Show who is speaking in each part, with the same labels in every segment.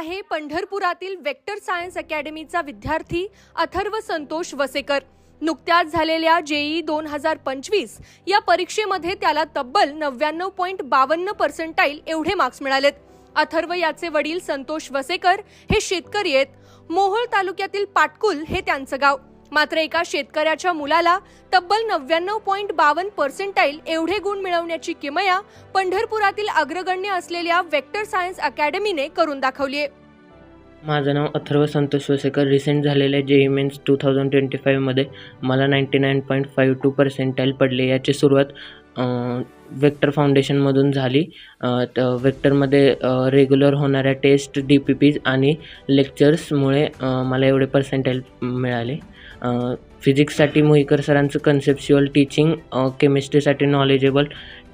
Speaker 1: आहे पंढरपुरातील vector science अकॅडमीचा विद्यार्थी अथर्व संतोष वसेकर. नुकत्याच झालेल्या जेई दोन हजार पंचवीस या परीक्षेमध्ये त्याला तब्बल नव्याण्णव पॉईंट बावन्न पर्सेंटाईल एवढे मार्क्स मिळालेत. अथर्व याचे वडील संतोष वसेकर हे शेतकरी आहेत. मोहोळ तालुक्यातील पाटकुल हे त्यांचं गाव. मात्र एका शेतकऱ्याच्या मुलाला तब्बल नव्याण्णव पॉईंट बावन्न पर्सेंटाईल एवढे गुण मिळवण्याची किमया पंढरपुरातील अग्रगण्य असलेल्या वेक्टर सायन्स अकॅडमीने करून दाखवली आहे.
Speaker 2: माझं नाव अथर्व संतोष वसेकर रिसेंट झालेल्या JEE Mains two thousand twenty फाईव्हमध्ये मला ninety nine point five two percentile पडले. याची सुरुवात वेक्टर फाउंडेशनमधून झाली. तर वेक्टरमध्ये रेग्युलर होणाऱ्या टेस्ट डी पी पीज आणि लेक्चर्समुळे मला एवढे पर्सेंटाईल मिळाले. फिजिक्ससाठी मोहिकर सरांचं कन्सेप्च्युअल टीचिंग केमिस्ट्रीसाठी नॉलेजेबल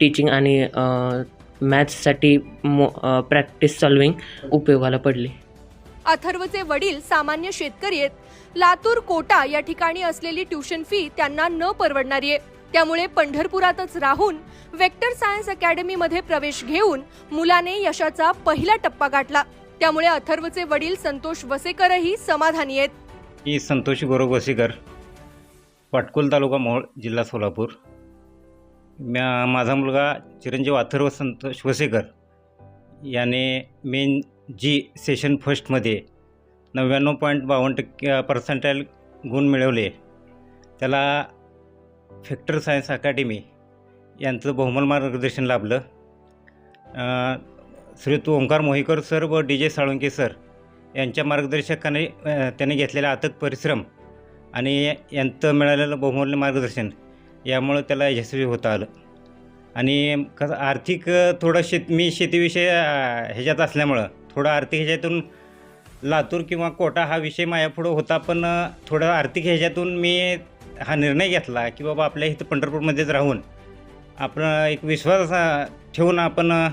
Speaker 2: टीचिंग आणि मॅथ्ससाठी मो प्रॅक्टिस सॉल्विंग उपयोगाला पडली.
Speaker 1: अथर्वचे वडील सामान्य शेतकरी आहेत. लातूर कोटा या ठिकाणी असलेली ट्युशन फी त्यांना न परवडणारी आहे. त्यामुळे पंढरपुरातच राहून वेक्टर सायन्स अकॅडमीमध्ये प्रवेश घेऊन मुलाने यशाचा पहिला टप्पा गाठला. त्यामुळे अथर्वचे वडील संतोष वसेकरही समाधानी आहेत.
Speaker 3: मी संतोष गोरव वसीकर पाटकुल तालुका मोहोळ जिल्हा सोलापूर. म्या माझा मुलगा चिरंजीव अथर्व संतोष वसेकर याने मेन जी सेशन फर्स्टमध्ये नव्याण्णव पॉईंट बावन्न टक्के पर्सेंटाईल गुण मिळवले. त्याला फॅक्टर सायन्स अकॅडमी यांचं बहुमल मार्गदर्शन लाभलं. अं, श्री ओंकार मोहिकर सर व डी जे साळुंके सर यांच्या मार्गदर्शकाने त्याने घेतलेला अथक परिश्रम आणि यांचं मिळालेलं बहुमूल्य मार्गदर्शन यामुळं त्याला यशस्वी होता आलं. आणि कसं आर्थिक थोडं शेत मी शेतीविषयी ह्याच्यात असल्यामुळं थोडं आर्थिक ह्याच्यातून लातूर किंवा कोटा हा विषय माझ्यापुढं होता पण थोडं आर्थिक ह्याच्यातून मी हा निर्णय घेतला की बाबा आपल्या इथं पंढरपूरमध्येच राहून आपण एक विश्वास ठेवून आपण अ,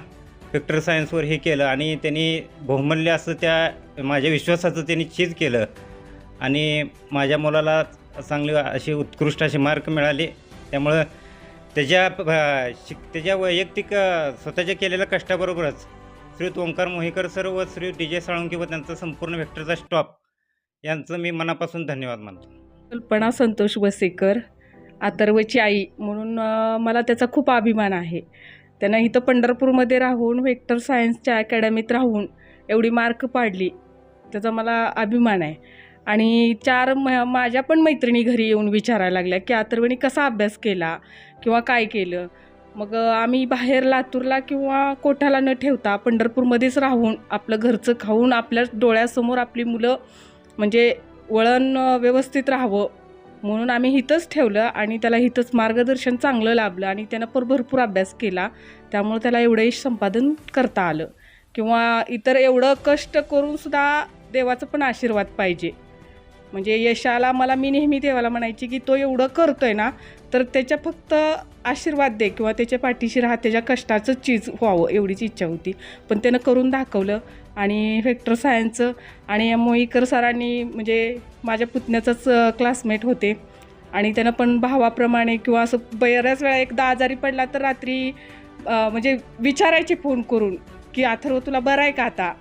Speaker 3: वेक्टर सायन्सवर हे केलं आणि त्यांनी बहुमूल्य असं त्या माझ्या विश्वासाचं त्यांनी चीज केलं. आणि माझ्या मुलाला चांगले असे उत्कृष्ट असे मार्क मिळाले. त्यामुळं त्याच्या शिक त्याच्या वैयक्तिक स्वतःच्या केलेल्या कष्टाबरोबरच श्री ओंकार मोहिकर सर व श्री डी जे साळुंकी व त्यांचा संपूर्ण व्हेक्टरचा स्टॉप यांचं मी मनापासून धन्यवाद मानतो.
Speaker 4: कल्पना संतोष वसेकर अथर्वची आई म्हणून मला त्याचा खूप अभिमान आहे. त्यांना इथं पंढरपूरमध्ये राहून व्हेक्टर सायन्सच्या अकॅडमीत राहून एवढी मार्क पाडली. त्याचा मला अभिमान आहे. आणि चार म माझ्या पण मैत्रिणी घरी येऊन विचारायला लागल्या की अथर्वनी कसा अभ्यास केला? किंवा काय केलं? मग आम्ही बाहेर लातूरला किंवा कोठाला न ठेवता पंढरपूरमध्येच राहून आपलं घरचं खाऊन आपल्या डोळ्यासमोर आपली मुलं म्हणजे वळण व्यवस्थित राहावं म्हणून आम्ही इथंच ठेवलं आणि त्याला इथंच मार्गदर्शन चांगलं लाभलं आणि त्यानं पर भरपूर अभ्यास केला. त्यामुळे त्याला एवढं यश संपादन करता आलं. किंवा इतर एवढं कष्ट करूनसुद्धा देवाचं पण आशीर्वाद पाहिजे. म्हणजे यशाला मला मी नेहमी देवाला म्हणायची की तो एवढं करतो आहे ना तर त्याच्या फक्त आशीर्वाद दे किंवा त्याच्या पाठीशी राहा त्याच्या कष्टाचं चीज व्हावं एवढीच इच्छा होती. पण त्यानं करून दाखवलं आणि व्हेक्टर सायन्सचं आणि मोईकर सरांनी म्हणजे माझ्या पुतण्याचाच क्लासमेट होते. आणि त्यानं पण भावाप्रमाणे किंवा असं बऱ्याच वेळा एकदा आजारी पडला तर रात्री म्हणजे विचारायचे फोन करून की अथर्व तुला बरं आहे का आता?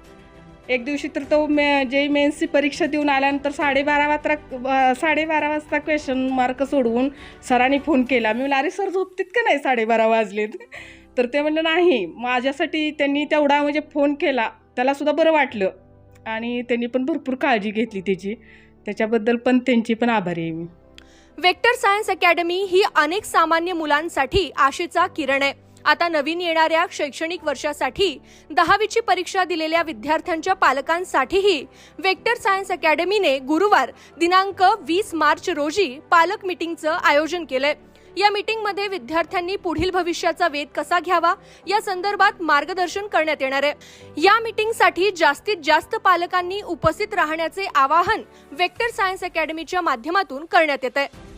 Speaker 4: एक दिवशी तर तो मे जे मेन्सची परीक्षा देऊन आल्यानंतर साडेबारा वाजता साडेबारा वाजता क्वेश्चन मार्क सोडवून सरांनी फोन केला. मी म्हणलं अरे सर झोपतीत का नाही साडेबारा वाजलेत? तर ते म्हणलं नाही माझ्यासाठी त्यांनी तेवढा म्हणजे फोन केला. त्यालासुद्धा बरं वाटलं. आणि त्यांनी पण भरपूर काळजी घेतली त्याची. त्याच्याबद्दल पण त्यांची पण आभारी आहे मी.
Speaker 1: वेक्टर सायन्स अकॅडमी ही अनेक सामान्य मुलांसाठी आशेचा किरण आहे. आता नवीन येणाऱ्या शैक्षणिक वर्षासाठी दहावीची परीक्षा दिलेल्या विद्यार्थ्यांच्या पालकांसाठीही वेक्टर सायन्स अकॅडमीने गुरुवार दिनांक वीस मार्च रोजी पालक मिटिंगचं आयोजन केलंय. या मीटिंगमध्ये विद्यार्थ्यांनी पुढील भविष्याचा वेध कसा घ्यावा या संदर्भात मार्गदर्शन करण्यात येणार आहे. या मीटिंगसाठी जास्तीत जास्त पालकांनी उपस्थित राहण्याचे आवाहन वेक्टर सायन्स अकॅडमीच्या माध्यमातून करण्यात येत आहे